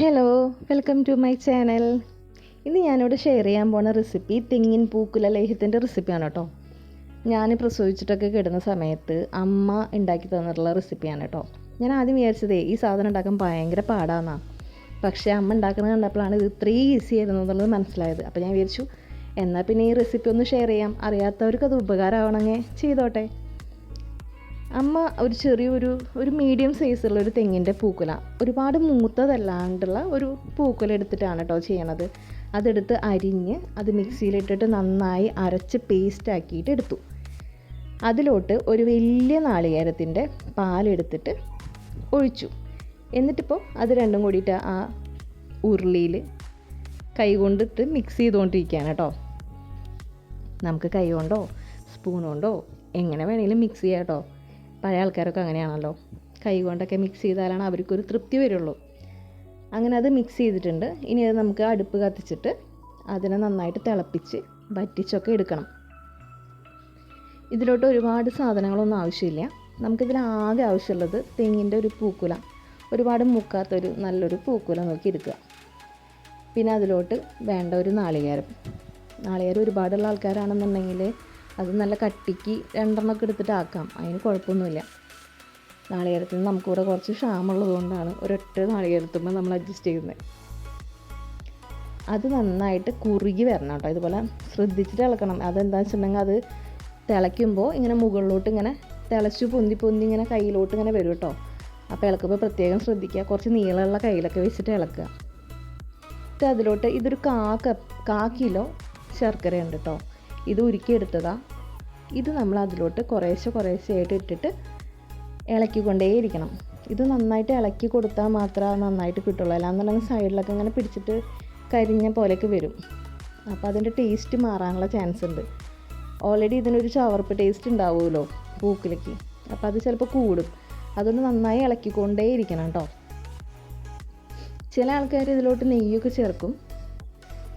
Hello welcome to my channel ഇന്ന് ഞാനിവിടെ share ചെയ്യാൻ പോണ റെസിപ്പി തെങ്ങിൻ പൂക്കുല ലേഹ്യത്തിന്റെ റെസിപ്പിയാണ് കേട്ടോ. ഞാൻ പ്രസവിച്ചിട്ടൊക്കെ കിടന്ന സമയത്ത് അമ്മ ഉണ്ടാക്കി തന്നിട്ടുള്ള റെസിപ്പിയാണ് കേട്ടോ. ഞാൻ ആദ്യം വിചാരിച്ചതേ ഈ സാധനം ഉണ്ടാക്കാൻ ഭയങ്കര പാടാന്നാ. പക്ഷേ അമ്മ ഉണ്ടാക്കുന്നത് കണ്ടപ്പോഴാണ് ഇത് ഇത്രയും ഈസി ആയിരുന്നു എന്നുള്ളത് മനസ്സിലായത്. അപ്പോൾ ഞാൻ വിചാരിച്ചു എന്നാൽ പിന്നെ ഈ റെസിപ്പി ഒന്ന് ഷെയർ ചെയ്യാം. അറിയാത്തവർക്ക് അത് ഉപകാരമാവണമെങ്കിൽ ചെയ്തോട്ടെ. അമ്മ ഒരു ചെറിയൊരു ഒരു മീഡിയം സൈസുള്ള ഒരു തെങ്ങിന്റെ പൂക്കുല. ഒരുപാട് മൂത്തതല്ലാണ്ടുള്ള ഒരു പൂക്കുല എടുത്തിട്ടാണ് കേട്ടോ ചെയ്യണത്. അതെടുത്ത് അരിഞ്ഞ് അത് മിക്സിയിലിട്ടിട്ട് നന്നായി അരച്ച് പേസ്റ്റാക്കിയിട്ട് എടുത്തു. അതിലോട്ട് ഒരു വലിയ നാളികേരത്തിന്റെ പാലെടുത്തിട്ട് ഒഴിച്ചു. എന്നിട്ടിപ്പോൾ അത് രണ്ടും കൂടിയിട്ട് ആ ഉരുളിയിൽ കൈകൊണ്ടിട്ട് മിക്സ് ചെയ്തുകൊണ്ടിരിക്കുകയാണ് കേട്ടോ നമുക്ക് കൈ കൊണ്ടോ സ്പൂൺ കൊണ്ടോ എങ്ങനെ വേണമെങ്കിലും മിക്സ് ചെയ്യാം കേട്ടോ പഴയ ആൾക്കാരൊക്കെ അങ്ങനെയാണല്ലോ. കൈ കൊണ്ടൊക്കെ മിക്സ് ചെയ്താലാണ് അവർക്കൊരു തൃപ്തി വരുള്ളൂ. അങ്ങനെ അത് മിക്സ് ചെയ്തിട്ടുണ്ട്. ഇനി അത് നമുക്ക് അടുപ്പ് കത്തിച്ചിട്ട് അതിനെ നന്നായിട്ട് തിളപ്പിച്ച് വറ്റിച്ചൊക്കെ എടുക്കണം. ഇതിലോട്ട് ഒരുപാട് സാധനങ്ങളൊന്നും ആവശ്യമില്ല. നമുക്കിതിൽ ആകെ ആവശ്യമുള്ളത് തെങ്ങിന്റെ ഒരു പൂക്കുല. ഒരുപാട് മുക്കാത്തൊരു നല്ലൊരു പൂക്കുല നോക്കി എടുക്കുക. പിന്നെ അതിലോട്ട് വേണ്ട ഒരു നാളികേരം. നാളികേരം ഒരുപാടുള്ള ആൾക്കാരാണെന്നുണ്ടെങ്കിൽ അത് നല്ല കട്ടിക്ക് രണ്ടെണ്ണമൊക്കെ എടുത്തിട്ട് ആക്കാം. അതിന് കുഴപ്പമൊന്നുമില്ല. നാളികേരത്തിന് നമുക്കിവിടെ കുറച്ച് ക്ഷാമുള്ളത് കൊണ്ടാണ് ഒരൊറ്റ നാളികേരത്തുമ്പോൾ നമ്മൾ അഡ്ജസ്റ്റ് ചെയ്യുന്നത് അത് നന്നായിട്ട് കുറുകി വരണം കേട്ടോ. ഇതുപോലെ ശ്രദ്ധിച്ചിട്ട് ഇളക്കണം. അതെന്താണെന്ന് വെച്ചിട്ടുണ്ടെങ്കിൽ അത് തിളയ്ക്കുമ്പോൾ ഇങ്ങനെ മുകളിലോട്ട് ഇങ്ങനെ തിളച്ച് പൊന്തി പൊന്തി ഇങ്ങനെ കയ്യിലോട്ട് ഇങ്ങനെ വരും കേട്ടോ. അപ്പോൾ ഇളക്കുമ്പോൾ പ്രത്യേകം ശ്രദ്ധിക്കുക. കുറച്ച് നീളമുള്ള കയ്യിലൊക്കെ വെച്ചിട്ട് ഇളക്കുക. എന്നിട്ട് അതിലോട്ട് ഇതൊരു കാ കപ്പ് കിലോ ശർക്കര ഉണ്ട് കേട്ടോ. ഇത് ഉരുക്കിയെടുത്തതാണ് ഇത് നമ്മൾ അതിലോട്ട് കുറേശ്ശെ കുറേശ്ശെ ആയിട്ട് ഇട്ടിട്ട് ഇളക്കിക്കൊണ്ടേയിരിക്കണം. ഇത് നന്നായിട്ട് ഇളക്കി കൊടുത്താൽ മാത്രമേ നന്നായിട്ട് കിട്ടുള്ളൂ. അല്ലാന്നുണ്ടെങ്കിൽ സൈഡിലൊക്കെ ഇങ്ങനെ പിടിച്ചിട്ട് കരിഞ്ഞ പോലെയൊക്കെ വരും. അപ്പോൾ അതിന്റെ ടേസ്റ്റ് മാറാനുള്ള ചാൻസ് ഉണ്ട്. ഓൾറെഡി ഇതിനൊരു ചവർപ്പ് ടേസ്റ്റ് ഉണ്ടാവുമല്ലോ പൂക്കിലേക്ക്. അപ്പോൾ അത് ചിലപ്പോൾ കൂടും. അതുകൊണ്ട് നന്നായി ഇളക്കിക്കൊണ്ടേ ഇരിക്കണം കേട്ടോ. ചില ആൾക്കാർ ഇതിലോട്ട് നെയ്യൊക്കെ ചേർക്കും.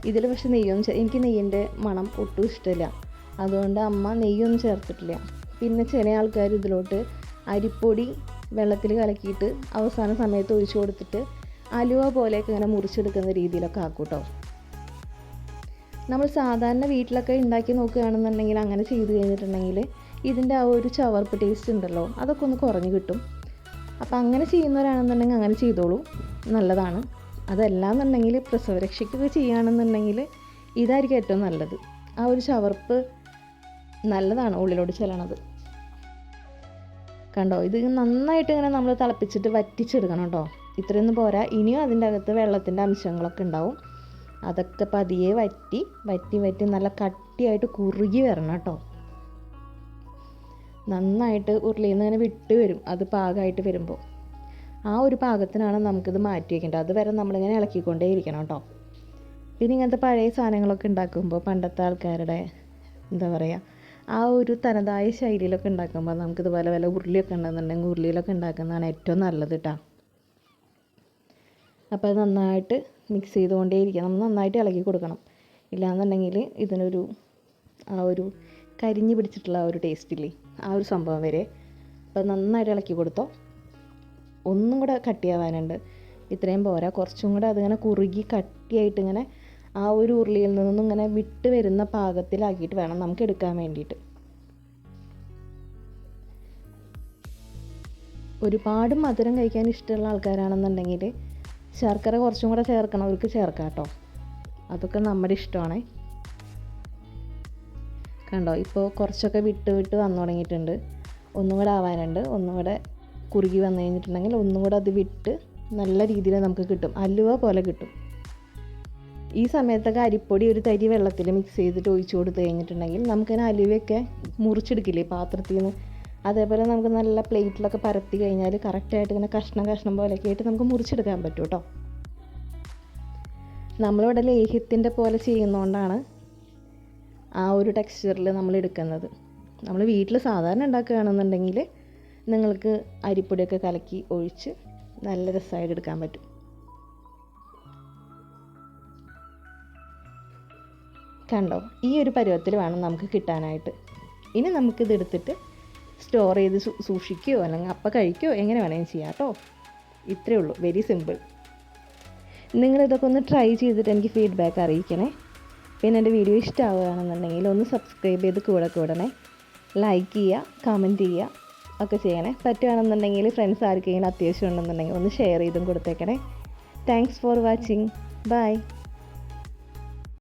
ഇതിൽ പക്ഷെ നെയ്യൊന്നും എനിക്ക് നെയ്യിന്റെ മണം ഒട്ടും ഇഷ്ടമില്ല. അതുകൊണ്ട് അമ്മ നെയ്യൊന്നും ചേർത്തിട്ടില്ല. പിന്നെ ചില ആൾക്കാർ ഇതിലോട്ട് അരിപ്പൊടി വെള്ളത്തിൽ കലക്കിയിട്ട് അവസാന സമയത്ത് ഒഴിച്ചു കൊടുത്തിട്ട് അലുവ പോലെയൊക്കെ ഇങ്ങനെ മുറിച്ചെടുക്കുന്ന രീതിയിലൊക്കെ ആക്കൂട്ടോ നമ്മൾ സാധാരണ വീട്ടിലൊക്കെ ഉണ്ടാക്കി നോക്കുകയാണെന്നുണ്ടെങ്കിൽ അങ്ങനെ ചെയ്ത് കഴിഞ്ഞിട്ടുണ്ടെങ്കിൽ ഇതിന്റെ ആ ഒരു ചവർപ്പ് ടേസ്റ്റ് ഉണ്ടല്ലോ അതൊക്കെ ഒന്ന് കുറഞ്ഞു കിട്ടും. അപ്പോൾ അങ്ങനെ ചെയ്യുന്നവരാണെന്നുണ്ടെങ്കിൽ അങ്ങനെ ചെയ്തോളൂ. നല്ലതാണ്. അതല്ലാന്നുണ്ടെങ്കിൽ പ്രസവരക്ഷയ്ക്കൊക്കെ ചെയ്യുകയാണെന്നുണ്ടെങ്കിൽ ഇതായിരിക്കും ഏറ്റവും നല്ലത്. ആ ഒരു ചവർപ്പ് നല്ലതാണ് ഉള്ളിലോട്ട് ചെല്ലണത്. കണ്ടോ? ഇത് നന്നായിട്ട് ഇങ്ങനെ നമ്മൾ തിളപ്പിച്ചിട്ട് വറ്റിച്ചെടുക്കണം കേട്ടോ. ഇത്രയൊന്നും പോരാ. ഇനിയും അതിന്റെ അകത്ത് വെള്ളത്തിന്റെ അംശങ്ങളൊക്കെ ഉണ്ടാവും. അതൊക്കെ പതിയെ വറ്റി വറ്റി വറ്റി നല്ല കട്ടിയായിട്ട് കുറുകി വരണം കേട്ടോ. നന്നായിട്ട് ഉരുളിയിൽ നിന്ന് ഇങ്ങനെ വിട്ട് വരും. അത് പാകമായിട്ട് വരുമ്പോൾ. ആ ഒരു പാകത്തിനാണ് നമുക്കിത് മാറ്റി വയ്ക്കേണ്ടത് അതുവരെ നമ്മളിങ്ങനെ ഇളക്കിക്കൊണ്ടേ ഇരിക്കണം കേട്ടോ. പിന്നെ ഇങ്ങനത്തെ പഴയ സാധനങ്ങളൊക്കെ ഉണ്ടാക്കുമ്പോൾ പണ്ടത്തെ ആൾക്കാരുടെ എന്താ പറയുക ആ ഒരു തനതായ ശൈലിയിലൊക്കെ ഉണ്ടാക്കുമ്പോൾ നമുക്കിതുപോലെ വല്ല ഉരുളിയൊക്കെ ഉണ്ടെന്നുണ്ടെങ്കിൽ ഉരുളിയിലൊക്കെ ഉണ്ടാക്കുന്നതാണ് ഏറ്റവും നല്ലത് കേട്ടോ. അപ്പോൾ അത് നന്നായിട്ട് മിക്സ് ചെയ്തുകൊണ്ടേ ഇരിക്കണം നന്നായിട്ട് ഇളക്കി കൊടുക്കണം. ഇല്ലാന്നുണ്ടെങ്കിൽ ഇതിനൊരു ആ ഒരു കരിഞ്ഞു പിടിച്ചിട്ടുള്ള ആ ഒരു ടേസ്റ്റില്ലേ ആ ഒരു സംഭവം വരെ. അപ്പോൾ നന്നായിട്ട് ഇളക്കി കൊടുത്തോ. ഒന്നും കൂടെ കട്ടിയാവാനുണ്ട് ഇത്രയും പോരാ. കുറച്ചും കൂടെ അതിങ്ങനെ കുറുകി കട്ടിയായിട്ട് ഇങ്ങനെ ആ ഒരു ഉരുളിയിൽ നിന്നും ഇങ്ങനെ വിട്ട് വരുന്ന പാകത്തിലാക്കിയിട്ട് വേണം നമുക്ക് എടുക്കാൻ വേണ്ടിയിട്ട്. ഒരുപാട് മധുരം കഴിക്കാൻ ഇഷ്ടമുള്ള ആൾക്കാരാണെന്നുണ്ടെങ്കിൽ ശർക്കര കുറച്ചും കൂടെ ചേർക്കണവർക്ക് ചേർക്കാം കേട്ടോ. അതൊക്കെ നമ്മുടെ ഇഷ്ടമാണ്. കണ്ടോ? ഇപ്പോൾ കുറച്ചൊക്കെ വിട്ട് വിട്ട് വന്നു തുടങ്ങിയിട്ടുണ്ട്. ഒന്നും കൂടെ ആവാനുണ്ട്. ഒന്നും കൂടെ കുറുകി വന്നു കഴിഞ്ഞിട്ടുണ്ടെങ്കിൽ ഒന്നും കൂടെ അത് വിട്ട് നല്ല രീതിയിൽ നമുക്ക് കിട്ടും. അലുവ പോലെ കിട്ടും. ഈ സമയത്തൊക്കെ അരിപ്പൊടി ഒരു തരി വെള്ളത്തിൽ മിക്സ് ചെയ്തിട്ട് ഒഴിച്ചു കൊടുത്തു കഴിഞ്ഞിട്ടുണ്ടെങ്കിൽ നമുക്കിങ്ങനെ അലുവയൊക്കെ മുറിച്ചെടുക്കില്ലേ പാത്രത്തിൽ നിന്ന് അതേപോലെ നമുക്ക് നല്ല പ്ലേറ്റിലൊക്കെ പരത്തി കഴിഞ്ഞാൽ കറക്റ്റായിട്ട് ഇങ്ങനെ കഷ്ണം കഷ്ണം പോലെയൊക്കെ ആയിട്ട് നമുക്ക് മുറിച്ചെടുക്കാൻ പറ്റും കേട്ടോ. നമ്മളിവിടെ ലേഹ്യത്തിന്റെ പോലെ ചെയ്യുന്നതുകൊണ്ടാണ് ആ ഒരു ടെക്സ്ചറിൽ നമ്മൾ എടുക്കുന്നത്. നമ്മൾ വീട്ടിൽ സാധാരണ ഉണ്ടാക്കുകയാണെന്നുണ്ടെങ്കിൽ നിങ്ങൾക്ക് അരിപ്പൊടിയൊക്കെ കലക്കി ഒഴിച്ച് നല്ല രസമായിട്ട് എടുക്കാൻ പറ്റും. കണ്ടോ? ഈ ഒരു പരുവത്തിൽ വേണം നമുക്ക് കിട്ടാനായിട്ട്. ഇനി നമുക്കിത് എടുത്തിട്ട് സ്റ്റോർ ചെയ്ത് സൂക്ഷിക്കുകയോ അല്ലെങ്കിൽ അപ്പം കഴിക്കുകയോ എങ്ങനെ വേണമെങ്കിലും ചെയ്യാം കേട്ടോ. ഇത്രയേ ഉള്ളൂ. വെരി സിമ്പിൾ നിങ്ങളിതൊക്കെ ഒന്ന് ട്രൈ ചെയ്തിട്ട് എനിക്ക് ഫീഡ്ബാക്ക് അറിയിക്കണേ. പിന്നെ എന്റെ വീഡിയോ ഇഷ്ടമാവുകയാണെന്നുണ്ടെങ്കിൽ ഒന്ന് സബ്സ്ക്രൈബ് ചെയ്ത് കൂടെ കൂടണേ. ലൈക്ക് ചെയ്യുക കമന്റ് ചെയ്യുക. ഒക്കെ ചെയ്യണേ. പറ്റുകയാണെന്നുണ്ടെങ്കിൽ ഫ്രണ്ട്സ് ആർക്കെങ്കിലും അത്യാവശ്യം ഉണ്ടെന്നുണ്ടെങ്കിൽ ഒന്ന് ഷെയർ ചെയ്തും കൊടുത്തേക്കണേ. Thanks for watching bye